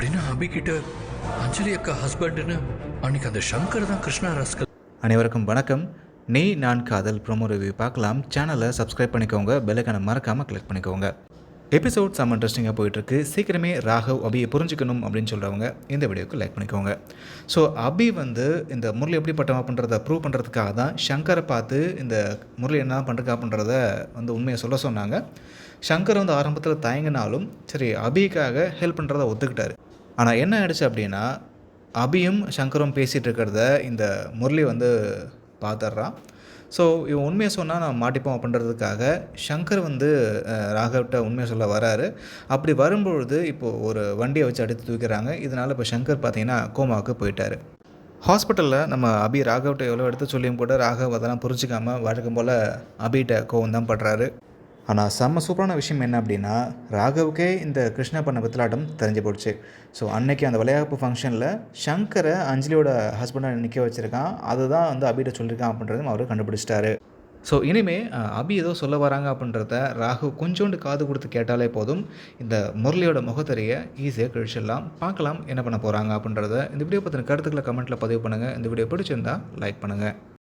கிட்ட அஞ்சலி அக்கா ஹஸ்பண்டுன்னு அன்னைக்கு அந்த சங்கர் தான் கிருஷ்ணா ராஸ்கல். அனைவருக்கும் வணக்கம். நீ நான் காதல் ப்ரோமோ ரிவ்யூ பார்க்கலாம். சேனலை சப்ஸ்கிரைப் பண்ணிக்கோங்க. பெல்லைக்கான மறக்காமல் கிளிக் பண்ணிக்கோங்க. எபிசோட் செம்ம இன்ட்ரெஸ்டிங்காக போயிட்டுருக்கு. சீக்கிரமே ராகவ் அபியை புரிஞ்சுக்கணும் அப்படின்னு சொல்கிறவங்க இந்த வீடியோக்கு லைக் பண்ணிக்கோங்க. ஸோ அபி வந்து இந்த முரளி எப்படிப்பட்டவன் அப்படின்றத ப்ரூவ் பண்ணுறதுக்காக தான் ஷங்கரை பார்த்து இந்த முரளி என்ன பண்ணுறக்கா அப்படின்றத வந்து உண்மையை சொல்ல சொன்னாங்க. ஷங்கர் வந்து ஆரம்பத்தில் தயங்கினாலும் சரி அபிக்காக ஹெல்ப் பண்ணுறத ஒத்துக்கிட்டாரு. ஆனால் என்ன ஆயிடுச்சு அப்படின்னா அபியும் சங்கரும் பேசிகிட்டு இருக்கிறத இந்த முரளி வந்து பார்த்துட்றான் ஸோ இவன் உண்மையை சொன்னால் நான் மாட்டிப்போம் அப்படின்றதுக்காக சங்கர் வந்து ராகவ்கிட்ட உண்மையை சொல்ல வராரு. அப்படி வரும்பொழுது இப்போது ஒரு வண்டியை வச்சு அடித்து தூக்கிறாங்க. இதனால் இப்போ சங்கர் பார்த்தீங்கன்னா கோமாவுக்கு போயிட்டார். ஹாஸ்பிட்டலில் நம்ம அபி ராகவ்கிட்ட எவ்வளோ எடுத்து சொல்லியும் கூட ராகவ் அதெல்லாம் புரிஞ்சிக்காமல் வழக்கம் போல் அபிகிட்ட கோவம் தான் படுறாரு. ஆனால் செம்ம சூப்பரான விஷயம் என்ன அப்படின்னா ராகவுக்கே இந்த கிருஷ்ணா பண்ண பித்தலாட்டம் தெரிஞ்சு போச்சு. ஸோ அன்னைக்கு அந்த விளையாட்டு ஃபங்க்ஷனில் சங்கரை அஞ்சலியோட ஹஸ்பண்டை நிற்க வச்சுருக்கான். அதுதான் வந்து அபிகிட்ட சொல்லியிருக்கான் அப்படின்றதும் அவர் கண்டுபிடிச்சிட்டாரு. ஸோ இனிமே அபி ஏதோ சொல்ல வராங்க அப்படின்றத ராகு கொஞ்சோண்டு காது கொடுத்து கேட்டாலே போதும். இந்த முரளியோட முகத்தறியை ஈஸியாக கழிச்சிடலாம். பார்க்கலாம் என்ன பண்ண போகிறாங்க அப்படின்றத. இந்த வீடியோ பற்றின கருத்துக்களை கமெண்ட்டில் பதிவு பண்ணுங்கள் இந்த வீடியோ பிடிச்சிருந்தா லைக் பண்ணுங்கள்